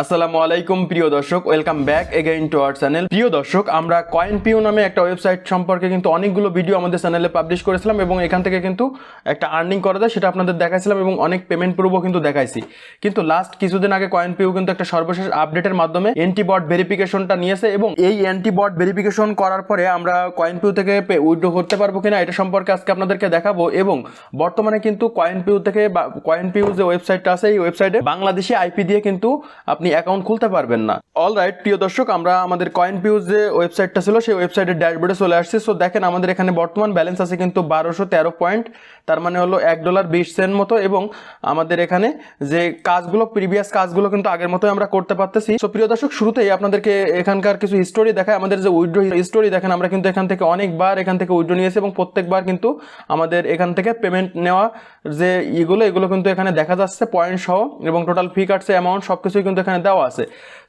আসসালামু আলাইকুম, প্রিয় দর্শক। Welcome back again to our channel প্রিয় দর্শক, আমরা কয়েন পিও নামে একটা ওয়েবসাইট সম্পর্কে কিন্তু অনেকগুলো ভিডিও আমাদের চ্যানেলে পাবলিশ করেছিলাম এবং এখান থেকে কিন্তু একটা আর্নিং করা যায়, সেটা আপনাদের দেখাইছিলাম এবং অনেক পেমেন্ট প্রুফও কিন্তু দেখাইছি। কিন্তু লাস্ট কিছুদিন আগে কয়েন পিও কিন্তু একটা সর্বশেষ আপডেটের মাধ্যমে অ্যান্টিবট ভেরিফিকেশনটা নিয়েছে এবং এই অ্যান্টিবট ভেরিফিকেশন করার পরে আমরা কয়েন পিও থেকে উইড্রো করতে পারব কিনা এটা সম্পর্কে আজকে আপনাদেরকে দেখাবো এবং বর্তমানে কিন্তু কয়েন পিও থেকে কয়েন পিও যে ওয়েবসাইটটা আছে, এই ওয়েবসাইটে বাংলাদেশি আইপি দিয়ে কিন্তু আপনি অ্যাকাউন্ট খুলতে পারবেন না। অল রাইট প্রিয় দর্শক, আমরা আমাদের কয়েন পিউজ যে ওয়েবসাইটটা ছিল, সেই ওয়েবসাইটের ড্যাশবোর্ডে চলে আসছে। সো দেখেন আমাদের এখানে বর্তমান ব্যালেন্স আছে কিন্তু বারোশো তেরো পয়েন্ট তার মানে হলো এক ডলার বিশ সেন্ট মতো। এবং আমাদের এখানে যে কাজগুলো প্রিভিয়াস কাজগুলো কিন্তু আগের মতোই আমরা করতে পারতেছি। সো প্রিয় দর্শক, শুরুতেই আপনাদেরকে এখানকার কিছু হিস্টোরি দেখায় আমাদের যে উইড্রো হিস্টোরি দেখেন আমরা কিন্তু এখান থেকে অনেকবার এখান থেকে উইড্রো নিয়েছি এবং প্রত্যেকবার কিন্তু আমাদের এখান থেকে পেমেন্ট নেওয়া যে ইগুলো, এগুলো কিন্তু এখানে দেখা যাচ্ছে পয়েন্ট সহ। এবং টোটাল ফি কাটছে অ্যামাউন্ট সব কিছুই কিন্তু এখানে দেওয়া আছে।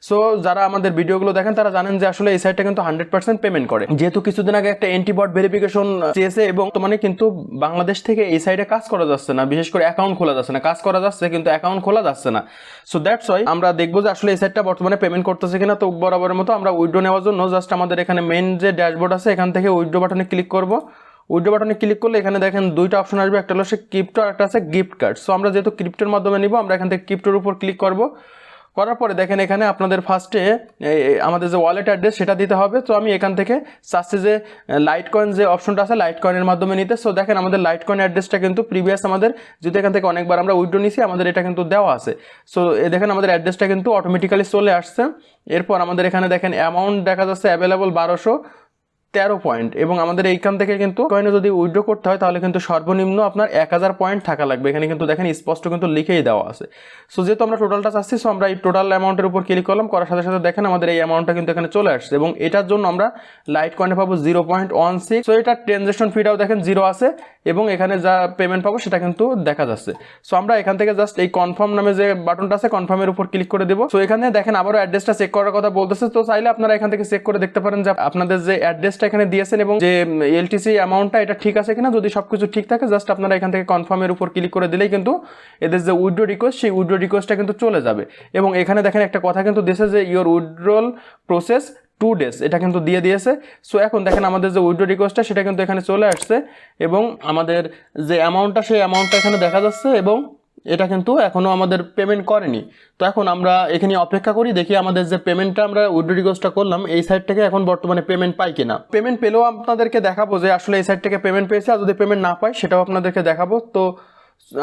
সো যারা আমাদের ভিডিওগুলো দেখেন, তারা জানেন যে আসলে এই সাইটটা কিন্তু হান্ড্রেড পার্সেন্ট পেমেন্ট করে। যেহেতু কিছুদিন আগে একটা অ্যান্টিবট ভেরিফিকেশন চেয়েছে এবং মানে কিন্তু বাংলাদেশ থেকে এই সাইডে কাজ করা যাচ্ছে না, বিশেষ করে অ্যাকাউন্ট খোলা যাচ্ছে না। কাজ করা যাচ্ছে, কিন্তু অ্যাকাউন্ট খোলা যাচ্ছে না। সো দ্যাটস ওয়াই আমরা দেখব যে আসলে এই সাইটটা বর্তমানে পেমেন্ট করতেছে কিনা। তো বরাবরের মতো আমরা উইড্রো নেওয়ার জন্য জাস্ট আমাদের এখানে মেন যে ড্যাশবোর্ড আছে, এখান থেকে উইড্রো বাটনে ক্লিক করব। উইড্রো বাটনে ক্লিক করলে এখানে দেখেন দুইটা অপশন আসবে। একটা হলো সে ক্রিপ্টো আর একটা আছে গিফট কার্ড সো আমরা যেহেতু ক্রিপ্টোর মাধ্যমে নিব, আমরা এখান থেকে ক্রিপ্টোর উপর ক্লিক করব। করার পরে দেখেন এখানে আপনাদের ফার্স্টে আমাদের যে ওয়ালেট অ্যাড্রেস সেটা দিতে হবে। তো আমি এখান থেকে চাচ্ছি যে লাইট কয়েন যে অপশনটা আছে লাইট কয়েনের মাধ্যমে নিতে। সো দেখেন আমাদের লাইট কয়েন অ্যাড্রেসটা কিন্তু প্রিভিয়াস আমাদের যদি এখান থেকে অনেকবার আমরা উইড্রো নিছি, আমাদের এটা কিন্তু দেওয়া আছে। সো এ দেখেন আমাদের অ্যাড্রেসটা কিন্তু অটোমেটিক্যালি চলে আসছে। এরপর আমাদের এখানে দেখেন অ্যামাউন্ট দেখা যাচ্ছে অ্যাভেলেবল বারোশো। তেরো পয়েন্ট এবং আমাদের এইখান থেকে কিন্তু কয়েনে যদি উইড্রো করতে হয়, তাহলে কিন্তু সর্বনিম্ন আপনার এক হাজার পয়েন্ট থাকা লাগবে। এখানে কিন্তু দেখেন স্পষ্ট কিন্তু লিখেই দেওয়া আছে। সো যেহেতু আমরা টোটালটা চাচ্ছি সো আমরা এই টোটাল অ্যামাউন্টের উপর ক্লিক করলাম। করার সাথে সাথে দেখেন আমাদের এই অ্যামাউন্টটা কিন্তু এখানে চলে আসছে এবং এটার জন্য আমরা লাইট কয়েনে পাবো zero point one six so এটা ট্রানজেকশন ফিটাও দেখেন জিরো আছে এবং এখানে যা পেমেন্ট পাবো সেটা কিন্তু দেখা যাচ্ছে। সো আমরা এখান থেকে জাস্ট এই কনফার্ম নামে যে বাটনটা আছে কনফার্মের উপর ক্লিক করে দেবো। সো এখানে দেখেন আবারও অ্যাড্রেসটা চেক করার কথা বলতেছে। তো, চাইলে আপনারা এখান থেকে চেক করে দেখতে পারেন যে আপনাদের যে অ্যাড্রেসটা এখানে দিয়েছেন এবং যে এলটিসি অ্যামাউন্টটা এটা ঠিক আছে কিনা? যদি সব কিছু ঠিক থাকে জাস্ট আপনারা এখান থেকে কনফার্মের উপর ক্লিক করে দিলেই কিন্তু এদের যে উইড্রো রিকোয়েস্ট সেই উইড্রো রিকোয়েস্টটা কিন্তু চলে যাবে। এবং এখানে দেখেন একটা কথা কিন্তু দিয়েছে যে your withdrawal process two days এটা কিন্তু দিয়ে দিয়েছে। সো এখন দেখেন আমাদের যে উইড্রো রিকোয়েস্টটা সেটা কিন্তু এখানে চলে আসছে এবং আমাদের যে অ্যামাউন্টটা সেই অ্যামাউন্টটা এখানে দেখা যাচ্ছে এবং এটা কিন্তু এখনও আমাদের পেমেন্ট করেনি। তো এখন আমরা এখানে অপেক্ষা করি, দেখি আমাদের যে পেমেন্টটা আমরা উইড্রো রিকোয়েস্টটা করলাম, এই সাইড থেকে এখন বর্তমানে পেমেন্ট পাই কিনা। পেমেন্ট পেলেও আপনাদেরকে দেখাবো যে আসলে এই সাইড থেকে পেমেন্ট পেয়েছে, আর যদি পেমেন্ট না পাই, সেটাও আপনাদেরকে দেখাবো। তো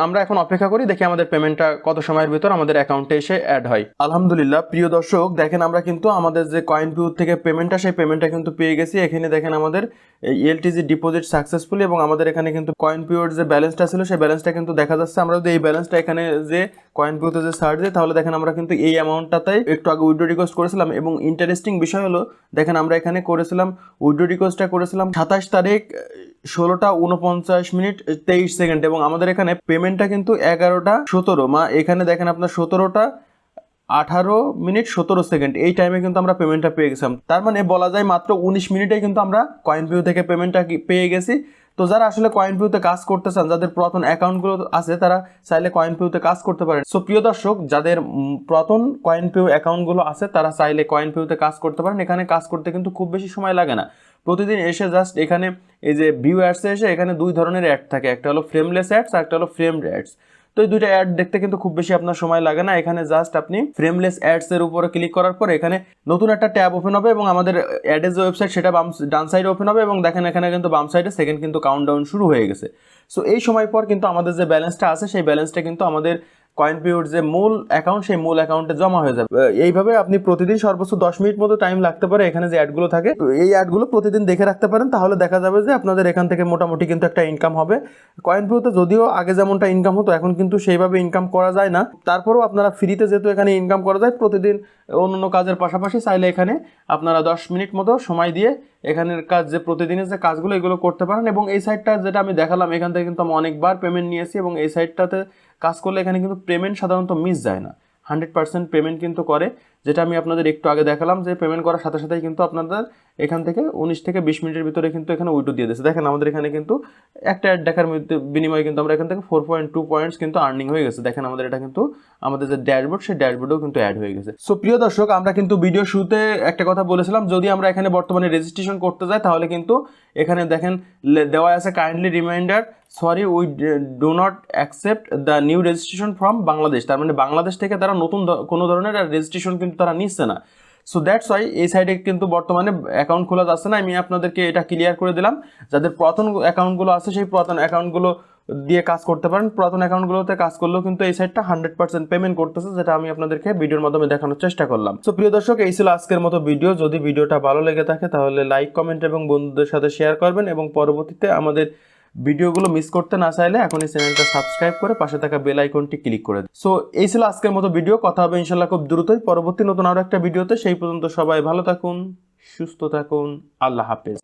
আমরা এখন অপেক্ষা করি, দেখি আমাদের পেমেন্টটা কত সময়ের ভিতর আমাদের অ্যাকাউন্টে এসে অ্যাড হয়। আলহামদুলিল্লাহ, প্রিয় দর্শক, দেখেন আমরা কিন্তু আমাদের যে কয়েন ভিউ থেকে পেমেন্টটা সেই পেমেন্টটা কিন্তু পেয়ে গেছি। এখানে দেখেন আমাদের এলটিজি ডিপোজিট সাকসেসফুলি এবং আমাদের এখানে কিন্তু কয়েন পিওর যে ব্যালেন্সটা ছিল, সেই ব্যালেন্সটা কিন্তু দেখা যাচ্ছে। আমরা যদি এই ব্যালেন্সটা এখানে যে কয়েন পিওতে যে সার্চ দিই, তাহলে দেখেন আমরা কিন্তু এই অ্যামাউন্টটাতেই একটু আগে উইড্রো রিকোয়েস্ট করেছিলাম এবং ইন্টারেস্টিং বিষয় হলো, দেখেন আমরা এখানে করেছিলাম উইড্রো রিকোয়েস্টটা করেছিলাম সাতাশ তারিখ ষোলোটা উনপঞ্চাশ মিনিট তেইশ সেকেন্ড এবং আমাদের এখানে পেমেন্টটা কিন্তু এগারোটা সতেরো। মা, এখানে দেখেন আপনার সতেরোটা, আঠারো মিনিট, সতেরো সেকেন্ড। এই টাইমে কিন্তু আমরা পেমেন্টটা পেয়ে গেছিলাম। তার মানে বলা যায় মাত্র উনিশ মিনিটে কিন্তু আমরা কয়েন ভিউ থেকে পেমেন্টটা পেয়ে গেছি। তো যারা আসলে কয়েন ভিউতে কাজ করতে চান, যাদের পুরাতন অ্যাকাউন্টগুলো আছে, তারা চাইলে কয়েন ভিউতে কাজ করতে পারেন। সো প্রিয় দর্শক, যাদের পুরাতন কয়েন ভিউ অ্যাকাউন্টগুলো আছে, তারা চাইলে কয়েন ভিউতে কাজ করতে পারেন। এখানে কাজ করতে কিন্তু খুব বেশি সময় লাগে না। প্রতিদিন এসে জাস্ট এখানে এই যে ভিউ অ্যাডসে এসে এখানে দুই ধরনের অ্যাড থাকে, একটা হলো ফ্রেমলেস অ্যাডস আর একটা হলো ফ্রেমড অ্যাডস তো এই দুইটা অ্যাড দেখতে কিন্তু খুব বেশি আপনার সময় লাগে না। এখানে জাস্ট আপনি ফ্রেমলেস অ্যাডস এর উপরে ক্লিক করার পর এখানে নতুন একটা ট্যাব ওপেন হবে এবং আমাদের অ্যাডের যে ওয়েবসাইট সেটা বাম ডান সাইডে ওপেন হবে এবং দেখেন এখানে কিন্তু বাম সাইডে সেকেন্ড কিন্তু কাউন্টডাউন শুরু হয়ে গেছে। সো এই সময় পর কিন্তু আমাদের যে ব্যালেন্সটা আছে, সেই ব্যালেন্সটা কিন্তু আমাদের কয়েন পিওর যে মূল অ্যাকাউন্ট সেই মূল অ্যাকাউন্টে জমা হয়ে যাবে। এইভাবে আপনি প্রতিদিন সর্বোচ্চ দশ মিনিট মতো টাইম লাগতে পারে এখানে যে অ্যাডগুলো থাকে। এই অ্যাডগুলো প্রতিদিন দেখে রাখতে পারেন, তাহলে দেখা যাবে যে আপনাদের এখান থেকে মোটামুটি কিন্তু একটা ইনকাম হবে। কয়েন পিওতে যদিও আগে যেমনটা ইনকাম হতো, এখন কিন্তু সেইভাবে ইনকাম করা যায় না। তারপরেও আপনারা ফ্রিতে যেহেতু এখানে ইনকাম করা যায়, প্রতিদিন অন্য অন্য কাজের পাশাপাশি চাইলে এখানে আপনারা দশ মিনিট মতো সময় দিয়ে এখানের কাজ যে প্রতিদিনের যে কাজগুলো, এগুলো করতে পারেন। এবং এই সাইডটা যেটা আমি দেখালাম, এখান থেকে কিন্তু আমি অনেকবার পেমেন্ট নিয়েছি এবং এই সাইডটাতে কাজ করলে এখানে কিন্তু পেমেন্ট সাধারণত মিস যায় না। হান্ড্রেড পার্সেন্ট পেমেন্ট কিন্তু করে। যেটা আমি আপনাদের একটু আগে দেখালাম যে পেমেন্ট করার সাথে সাথেই কিন্তু আপনাদের এখান থেকে উনিশ থেকে বিশ মিনিটের ভিতরে কিন্তু এখানে উইটো দিয়ে দিয়েছে। দেখেন, আমাদের এখানে কিন্তু একটা অ্যাড দেখার বিনিময়ে কিন্তু আমরা এখান থেকে ফোর পয়েন্ট টু পয়েন্টস কিন্তু আর্নিং হয়ে গেছে। দেখেন, আমাদের এটা কিন্তু আমাদের যে ড্যাশবোর্ড সেই ড্যাশবোর্ডেও কিন্তু অ্যাড হয়ে গেছে। সো প্রিয় দর্শক, আমরা কিন্তু ভিডিও শুরুতে একটা কথা বলেছিলাম, যদি আমরা এখানে বর্তমানে রেজিস্ট্রেশন করতে যাই, তাহলে কিন্তু এখানে দেখেন দেওয়া আছে kindly reminder sorry we do not accept the new registration from Bangladesh তার মানে বাংলাদেশ থেকে তারা নতুন কোনো ধরনের রেজিস্ট্রেশন কিন্তু তারা নিচ্ছে না। সো দ্যাটস ওয়াই এই সাইডে কিন্তু বর্তমানে অ্যাকাউন্ট খোলা যাচ্ছে না। আমি আপনাদেরকে এটা ক্লিয়ার করে দিলাম। যাদের পুরাতন অ্যাকাউন্টগুলো আছে, সেই পুরাতন অ্যাকাউন্টগুলো দিয়ে কাজ করতে পারেন। পুরাতন অ্যাকাউন্টগুলোতে কাজ করলেও কিন্তু এই সাইডটা হান্ড্রেড পার্সেন্ট পেমেন্ট করতেছে, যেটা আমি আপনাদেরকে ভিডিওর মাধ্যমে দেখানোর চেষ্টা করলাম। সো প্রিয় দর্শক, এই ছিল আজকের মতো ভিডিও যদি ভিডিওটা ভালো লেগে থাকে, তাহলে লাইক কমেন্ট এবং বন্ধুদের সাথে শেয়ার করবেন এবং পরবর্তীতে আমাদের ভিডিওগুলো মিস করতে না চাইলে এখন এই চ্যানেলটা সাবস্ক্রাইব করে পাশে থাকা বেল আইকনটি ক্লিক করে সো এই ছিল আজকের মতো ভিডিও কথা হবে ইনশাল্লাহ খুব দ্রুতই। পরবর্তী নতুন আরও একটা ভিডিওতে সেই পর্যন্ত সবাই ভালো থাকুন, সুস্থ থাকুন, আল্লাহ হাফেজ।